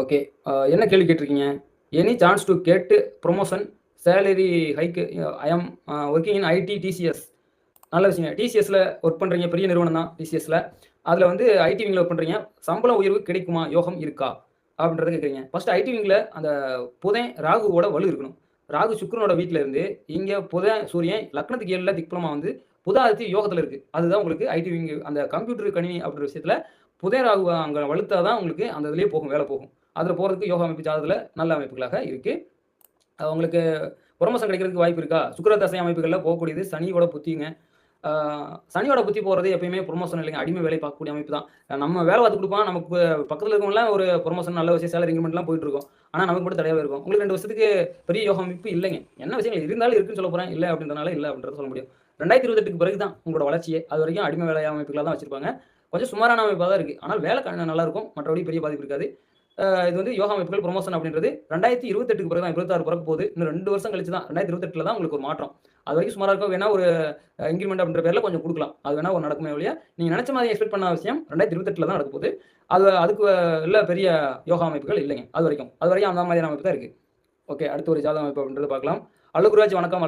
Okay. என்ன கேள்வி கேட்டிருக்கீங்க? Any chance to get promotion salary hike I working in IT TCS. நல்ல விஷயம் டிசிஎஸ்ல ஒர்க் பண்ணுறீங்க பெரிய நிறுவனம் தான் டிசிஎஸ்ல. அதில் வந்து ஐடி விங்கில் ஒர்க் பண்ணுறீங்க சம்பள உயர்வு கிடைக்குமா? யோகம் இருக்கா? அப்படின்றத கேட்குறீங்க ஃபர்ஸ்ட் ஐடி விங்கில் அந்த புதன், ராகுவோட வலு இருக்கணும். ராகு சுக்ரனோட வீட்டில் இருந்து, இங்கே புதன், சூரியன் லக்னத்துக்கு ஏழில் திக்பலமா வந்து புதாதித்ய யோகத்தில் இருக்குது அதுதான் உங்களுக்கு ஐடி விங் அந்த கம்ப்யூட்டர் கணினி அப்படின்ற விஷயத்தில் புதன், ராகு அங்கே வலுத்தா தான் உங்களுக்கு அந்த இதுலேயே போகும், வேலை போகும். அதில் போகிறதுக்கு யோகா அமைப்பு ஜாதகத்தில் நல்ல அமைப்புகளாக இருக்குது அவங்களுக்கு உங்களுக்கு கிடைக்கிறதுக்கு வாய்ப்பு இருக்கா? சுக்கர தசை அமைப்புகளில் போகக்கூடியது சனியோட புத்திங்க. சனியோட புத்தி போகிறது எப்பயுமே ப்ரொமோஷன் இல்லைங்க. அடிமை வேலை பார்க்கக்கூடிய அமைப்பு தான். நம்ம வேலை பார்த்து கொடுப்பான் நமக்கு பக்கத்தில் இருக்கவங்களாம் ஒரு ப்ரொமோஷன் நல்ல விஷயம் சேலரி இன்க்ரிமெண்ட்லாம் போயிட்டு இருக்கோம் ஆனால் நமக்கு மட்டும் தடையாக இருக்கும். உங்களுக்கு ரெண்டு வருஷத்துக்கு பெரிய யோகா அமைப்பு இல்லைங்க. என்ன விஷயங்கள் இருந்தாலும் இருக்குன்னு சொல்லப் போகிறேன் இல்லை அப்படின்றனால இல்லை அப்படின்றத சொல்ல முடியும். 2028க்கு பிறகு தான் உங்களோட வளர்ச்சியே. அதுவரைக்கும் அடிமை வேலை அமைப்புகளாக தான் வச்சிருப்பாங்க. கொஞ்சம் சுமாரான அமைப்பாக தான் இருக்குது ஆனால் வேலை க நல்லா இருக்கும். மற்றபடி பெரிய பாதிப்பு இருக்காது. இது வந்து யோகா அமைப்புகள் ப்ரொமோஷன் அப்படின்றது 2028க்கு பிறகு தான் 26 பிறக்க போகுது. இன்னும் ரெண்டு வருஷம் கழிச்சு தான் 2028ல தான் உங்களுக்கு ஒரு மாற்றம். அதுவரைக்கும் சுமாராக இருக்கும். வேணா ஒரு இன்க்ரிமெண்ட் அப்படின்ற பேரில் கொஞ்சம் கொடுக்கலாம் அது வேணா ஒரு நடக்குமே இல்லையா நீங்க நினச்ச மாதிரி எக்ஸ்பெக்ட் பண்ண விஷயம் 2028ல தான் நடக்க போகுது. அது அதுக்கு இல்லை பெரிய யோகா அமைப்புகள் இல்லைங்க. அது வரைக்கும் அது வரைக்கும் அந்த மாதிரியான அமைப்பு தான் இருக்குது ஓகே. அடுத்து ஒரு ஜாதக அமைப்பு அப்படின்றத பார்க்கலாம். அழுகுராஜ் வணக்கம்.